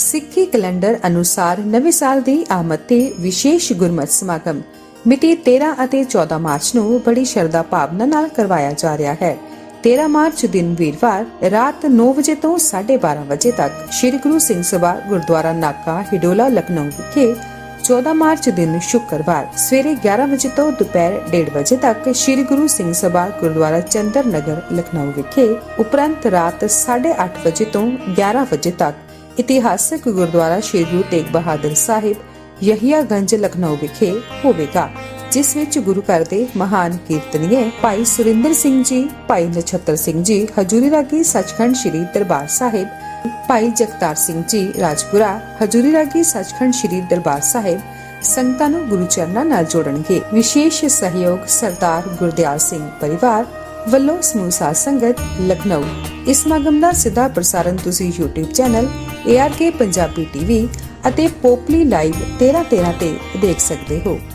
ਸਿੱਖੀ ਕੈਲੰਡਰ ਅਨੁਸਾਰ ਨਵੇਂ ਸਾਲ ਦੀ ਆਮਦ ਤੇ ਵਿਸ਼ੇਸ਼ ਗੁਰਮਤਿ ਸਮਾਗਮ। ਮਿਤੀ 13 ਅਤੇ 14 ਮਾਰਚ ਨੂੰ ਬੜੀ ਸ਼ਰਧਾ ਭਾਵਨਾ ਨਾਲ ਕਰਵਾਇਆ ਜਾ ਰਿਹਾ ਹੈ। 13 ਮਾਰਚ ਦਿਨ ਵੀਰਵਾਰ, ਰਾਤ 9 ਵਜੇ ਤੋਂ 12:30 ਵਜੇ ਤੱਕ ਸ੍ਰੀ ਗੁਰੂ ਸਿੰਘ ਸਭਾ ਗੁਰਦੁਆਰਾ ਨਾਕਾ, ਹਿਡੋਲਾ, ਲਖਨਊ ਵਿਖੇ 14 ਮਾਰਚ ਦਿਨ ਸ਼ੁੱਕਰਵਾਰ, ਸਵੇਰੇ 11 ਵਜੇ ਤੋਂ ਦੁਪਹਿਰ 1:30 ਵਜੇ ਤੱਕ ਸ੍ਰੀ ਗੁਰੂ ਸਿੰਘ ਸਭਾ ਗੁਰਦੁਆਰਾ ਚੰਦਰ ਨਗਰ, ਲਖਨਊ ਵਿਖੇ, ਉਪਰੰਤ ਰਾਤ 8:30 ਵਜੇ ਤੋਂ 11 ਵਜੇ ਤੱਕ ਇਤਿਹਾਸਕ ਗੁਰਦੁਆਰਾ ਸ੍ਰੀ ਗੁਰੂ ਤੇਗ ਬਹਾਦਰ ਸਾਹਿਬ, ਯਹੀਆਗੰਜ, ਲਖਨਊ ਵਿਖੇ ਹੋਵੇਗਾ, ਜਿਸ ਵਿੱਚ ਗੁਰੂ ਘਰ ਦੇ ਮਹਾਨ ਕੀਰਤਨੀਏ ਭਾਈ ਸੁਰਿੰਦਰ ਸਿੰਘ ਜੀ, ਭਾਈ ਨਛੱਤਰ ਸਿੰਘ ਜੀ, ਹਜੂਰੀ ਰਾਗੀ ਸੱਚਖੰਡ ਸ੍ਰੀ ਦਰਬਾਰ ਸਾਹਿਬ, ਭਾਈ ਜਗਤਾਰ ਸਿੰਘ ਜੀ, ਰਾਜਪੁਰਾ, ਹਜੂਰੀ ਰਾਗੀ ਸੱਚਖੰਡ ਸ੍ਰੀ ਦਰਬਾਰ ਸਾਹਿਬ ਸੰਗਤਾਂ ਨੂੰ ਗੁਰੂ ਚਰਨਾਂ ਨਾਲ ਜੋੜਨਗੇ। ਵਿਸ਼ੇਸ਼ ਸਹਿਯੋਗ ਸਰਦਾਰ ਗੁਰਦਿਆਲ ਸਿੰਘ ਪਰਿਵਾਰ ਵੱਲੋਂ ਸਮੂਹ ਸਾਧ ਸੰਗਤ ਲਖਨਊ। ਇਸ ਸਮਾਗਮ ਦਾ ਸਿੱਧਾ ਪ੍ਰਸਾਰਣ ਤੁਸੀਂ YouTube channel ARK Punjabi TV ਅਤੇ ਪੋਪਲੀ ਲਾਈਵ 1313 ਤੇ ਦੇਖ ਸਕਦੇ ਹੋ।